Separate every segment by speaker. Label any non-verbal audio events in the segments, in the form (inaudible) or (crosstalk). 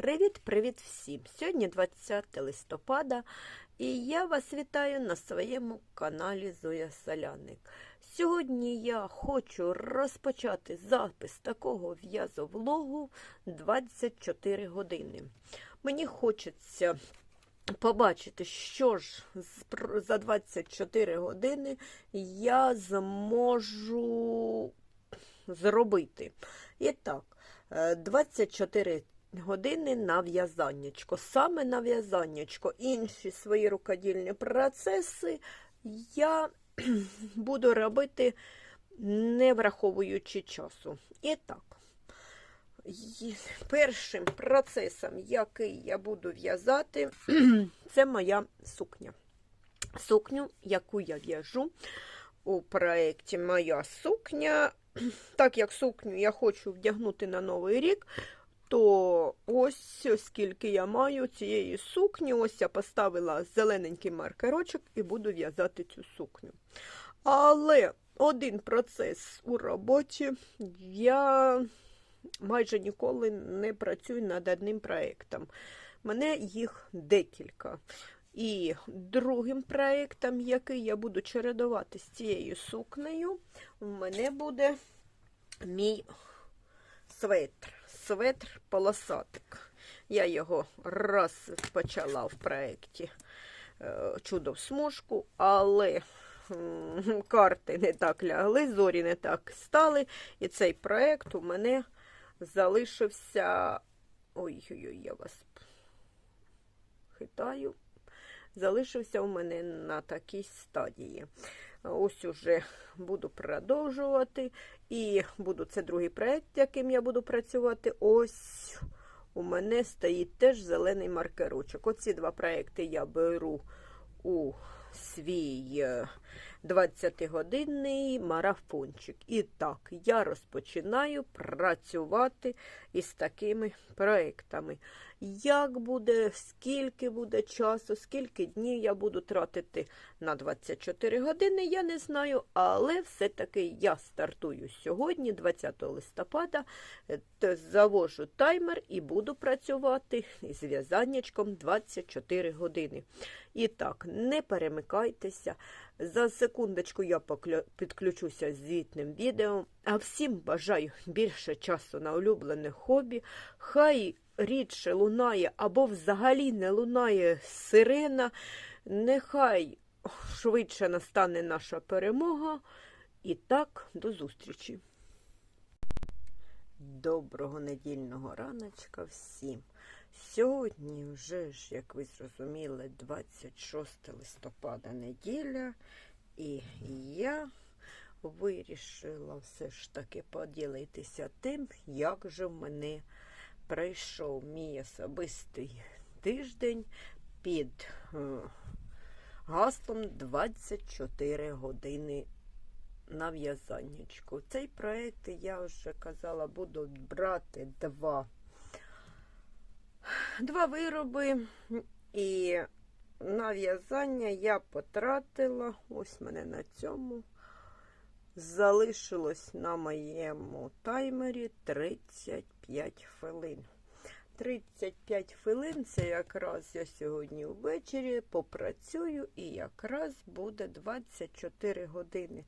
Speaker 1: Привіт-привіт всім! Сьогодні 20 листопада і я вас вітаю на своєму каналі Зоя Соляник. Сьогодні я хочу розпочати запис такого в'язовлогу 24 години. Мені хочеться побачити, що ж за 24 години я зможу зробити. І так, е, 24 години на в'язаннячко. Саме на в'язаннячко. Інші свої рукодільні процеси я (clears throat) буду робити, не враховуючи часу. І так, першим процесом, який я буду в'язати, (clears throat) це моя сукня. Сукню, яку я в'яжу у проєкті Моя сукня. (clears throat) Так як сукню я хочу вдягнути на Новий рік, то ось скільки я маю цієї сукні. Ось я поставила зелененький маркерочок і буду в'язати цю сукню. Але один процес у роботі я майже ніколи не працюю над одним проєктом. Мене їх декілька. І другим проєктом, який я буду чередувати з цією сукнею, у мене буде мій светр. Светр полосатик. Я його раз почала в проєкті е, Чудо в смужку, але карти не так лягли, зорі не так стали. І цей проєкт у мене залишився. Ой-ой-ой, я вас хитаю. Залишився у мене на такій стадії. Ось уже буду продовжувати. І буду це другий проєкт, яким я буду працювати. Ось у мене стоїть теж зелений маркерочок. Оці два проєкти я беру у свій е, 20-годинний марафончик. І так, я розпочинаю працювати із такими проєктами. Як буде, скільки буде часу, скільки днів я буду тратити на 24 години, я не знаю, але все-таки я стартую сьогодні, 20 листопада, завожу таймер і буду працювати з в'язаннячком 24 години. І так, не перемикайтеся. За секундочку я підключуся з звітним відео. А всім бажаю більше часу на улюблене хобі. Хай рідше лунає або взагалі не лунає сирена. Нехай швидше настане наша перемога. І так, до зустрічі. Доброго недільного раночка всім. Сьогодні вже ж, як ви зрозуміли, 26 листопада неділя, і я вирішила все ж таки поділитися тим, як же в мене пройшов мій особистий тиждень під е, гаслом 24 години на в'язаннячку. Цей проєкт, я вже казала, буду брати два два вироби, і на в'язання я потратила, ось мене на цьому, залишилось на моєму таймері 35 хвилин. 35 хвилин це якраз я сьогодні ввечері попрацюю і якраз буде 24 години.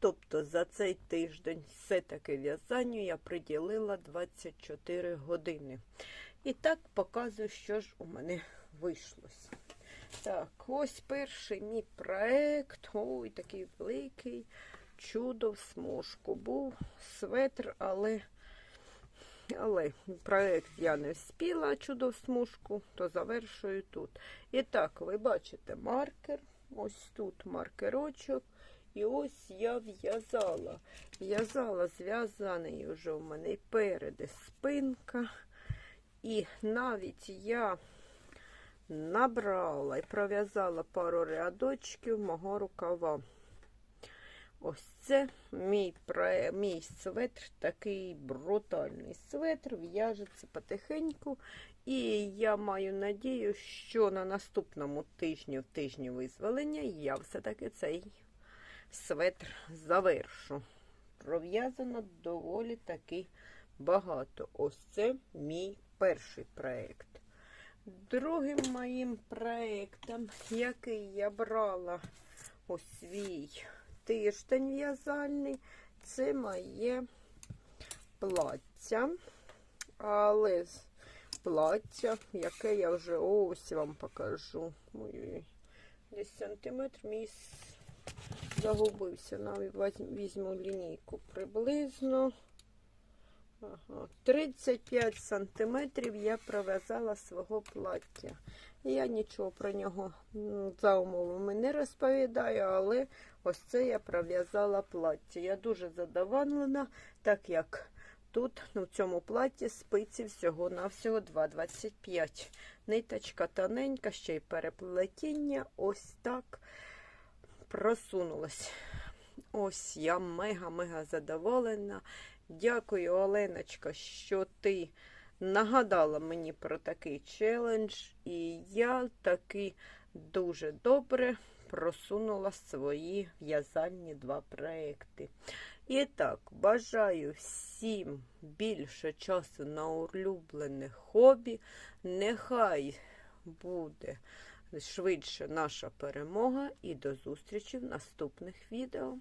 Speaker 1: Тобто за цей тиждень все-таки в'язанню я приділила 24 години. І так показую, що ж у мене вийшло. Так, ось перший мій проект. Ой, такий великий чудо в смужку. Був светр, але, але проект я не вспіла чудо в смужку, то завершую тут. І так, ви бачите маркер. Ось тут маркерочок. І ось я в'язала. В'язала зв'язаний вже у мене переди спинка. І навіть я набрала і пров'язала пару рядочків мого рукава. Ось це мій, мій светр, такий брутальний светр, в'яжеться потихеньку. І я маю надію, що на наступному тижні, в тижні визволення, я все-таки цей светр завершу. Пров'язано доволі таки багато. Ось це мій перший проєкт. Другим моїм проєктом, який я брала у свій тиждень в'язальний, це моє плаття. Але плаття, яке я вже ось вам покажу. Десь сантиметр с- загубився. Візь- візьму лінійку приблизно. Ага, 35 сантиметрів я пров'язала свого плаття. Я нічого про нього за умовами не розповідаю, але ось це я пров'язала плаття. Я дуже задоволена, так як тут ну, в цьому платі спиці всього-навсього 2,25. Ниточка тоненька, ще й переплетіння. Ось так просунулась. Ось я мега-мега задоволена. Дякую, Оленочка, що ти нагадала мені про такий челендж, і я таки дуже добре просунула свої в'язальні два проекти. І так, бажаю всім більше часу на улюблене хобі. Нехай буде швидше наша перемога і до зустрічі в наступних відео.